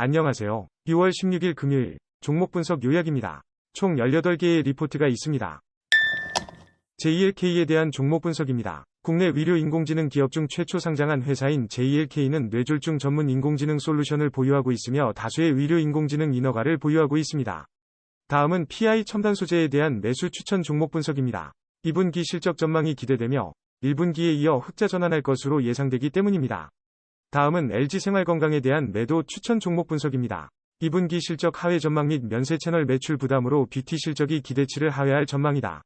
안녕하세요. 6월 16일 금요일 종목 분석 요약입니다. 총 18개의 리포트가 있습니다. JLK에 대한 종목 분석입니다. 국내 의료 인공지능 기업 중 최초 상장한 회사인 JLK는 뇌졸중 전문 인공지능 솔루션을 보유하고 있으며 다수의 의료 인공지능 인허가를 보유하고 있습니다. 다음은 PI 첨단 소재에 대한 매수 추천 종목 분석입니다. 2분기 실적 전망이 기대되며 1분기에 이어 흑자 전환할 것으로 예상되기 때문입니다. 다음은 LG생활건강에 대한 매도 추천 종목 분석입니다. 2분기 실적 하회 전망 및 면세 채널 매출 부담으로 BT 실적이 기대치를 하회할 전망이다.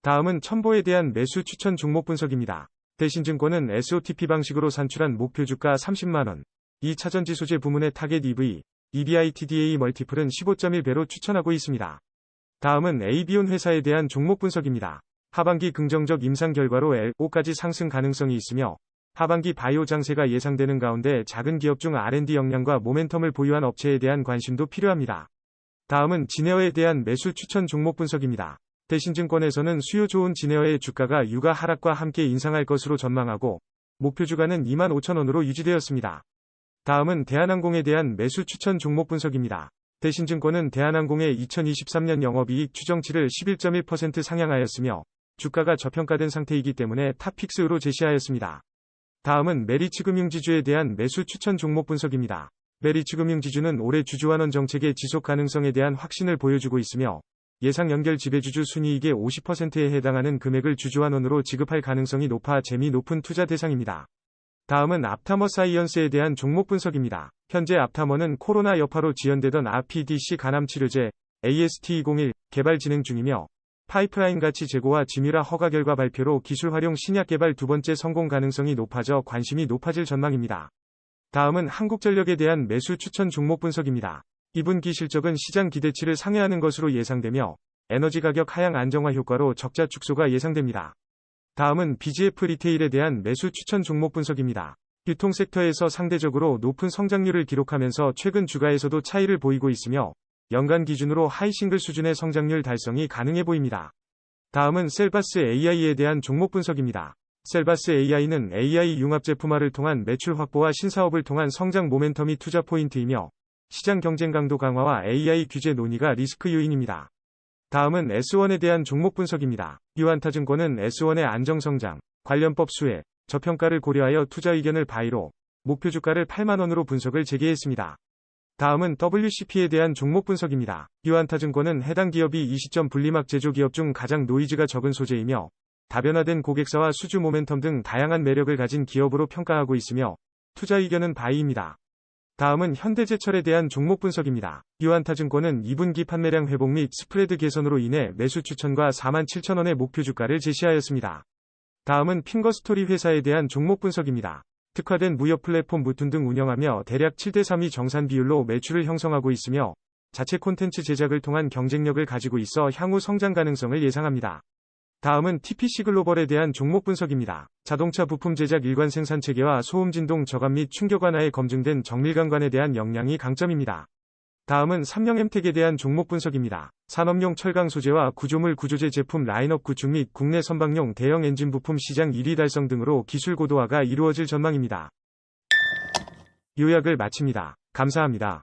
다음은 첨보에 대한 매수 추천 종목 분석입니다. 대신증권은 SOTP 방식으로 산출한 목표 주가 30만원, 2차전지 소재 부문의 타겟 EV, EBITDA 멀티플은 15.1배로 추천하고 있습니다. 다음은 AB온 회사에 대한 종목 분석입니다. 하반기 긍정적 임상 결과로 L5까지 상승 가능성이 있으며 하반기 바이오 장세가 예상되는 가운데 작은 기업 중 R&D 역량과 모멘텀을 보유한 업체에 대한 관심도 필요합니다. 다음은 진에어에 대한 매수 추천 종목 분석입니다. 대신증권에서는 수요 좋은 진에어의 주가가 유가 하락과 함께 인상할 것으로 전망하고 목표 주가는 25,000원으로 유지되었습니다. 다음은 대한항공에 대한 매수 추천 종목 분석입니다. 대신증권은 대한항공의 2023년 영업이익 추정치를 11.1% 상향하였으며 주가가 저평가된 상태이기 때문에 탑픽스로 제시하였습니다. 다음은 메리츠금융지주에 대한 매수 추천 종목 분석입니다. 메리츠금융지주는 올해 주주환원 정책의 지속 가능성에 대한 확신을 보여주고 있으며 예상 연결 지배주주 순이익의 50%에 해당하는 금액을 주주환원으로 지급할 가능성이 높아 재미 높은 투자 대상입니다. 다음은 앞타머 사이언스에 대한 종목 분석입니다. 현재 앞타머는 코로나 여파로 지연되던 RPDC 간암 치료제 AST201 개발 진행 중이며 파이프라인 가치 재고와 지미라 허가 결과 발표로 기술 활용 신약 개발 두 번째 성공 가능성이 높아져 관심이 높아질 전망입니다. 다음은 한국전력에 대한 매수 추천 종목 분석입니다. 2분기 실적은 시장 기대치를 상회하는 것으로 예상되며 에너지 가격 하향 안정화 효과로 적자 축소가 예상됩니다. 다음은 BGF 리테일에 대한 매수 추천 종목 분석입니다. 유통 섹터에서 상대적으로 높은 성장률을 기록하면서 최근 주가에서도 차이를 보이고 있으며 연간 기준으로 하이싱글 수준의 성장률 달성이 가능해 보입니다. 다음은 셀바스 AI에 대한 종목 분석입니다. 셀바스 AI는 AI 융합 제품화를 통한 매출 확보와 신사업을 통한 성장 모멘텀이 투자 포인트이며 시장 경쟁 강도 강화와 AI 규제 논의가 리스크 요인입니다. 다음은 S1에 대한 종목 분석입니다. 유한타증권은 S1의 안정성장, 관련법 수혜, 저평가를 고려하여 투자 의견을 바이로 목표 주가를 8만원으로 분석을 재개했습니다. 다음은 WCP에 대한 종목 분석입니다. 유한타증권은 해당 기업이 이 시점 분리막 제조 기업 중 가장 노이즈가 적은 소재이며 다변화된 고객사와 수주 모멘텀 등 다양한 매력을 가진 기업으로 평가하고 있으며 투자 의견은 바이입니다. 다음은 현대제철에 대한 종목 분석입니다. 유한타증권은 2분기 판매량 회복 및 스프레드 개선으로 인해 매수 추천과 47,000원의 목표 주가를 제시하였습니다. 다음은 핑거스토리 회사에 대한 종목 분석입니다. 특화된 무역 플랫폼 무툰 등 운영하며 대략 7대3이 정산 비율로 매출을 형성하고 있으며 자체 콘텐츠 제작을 통한 경쟁력을 가지고 있어 향후 성장 가능성을 예상합니다. 다음은 TPC 글로벌에 대한 종목 분석입니다. 자동차 부품 제작 일관 생산 체계와 소음 진동 저감 및 충격 완화에 검증된 정밀감관에 대한 역량이 강점입니다. 다음은 삼령엠텍에 대한 종목 분석입니다. 산업용 철강 소재와 구조물 구조재 제품 라인업 구축 및 국내 선박용 대형 엔진 부품 시장 1위 달성 등으로 기술 고도화가 이루어질 전망입니다. 요약을 마칩니다. 감사합니다.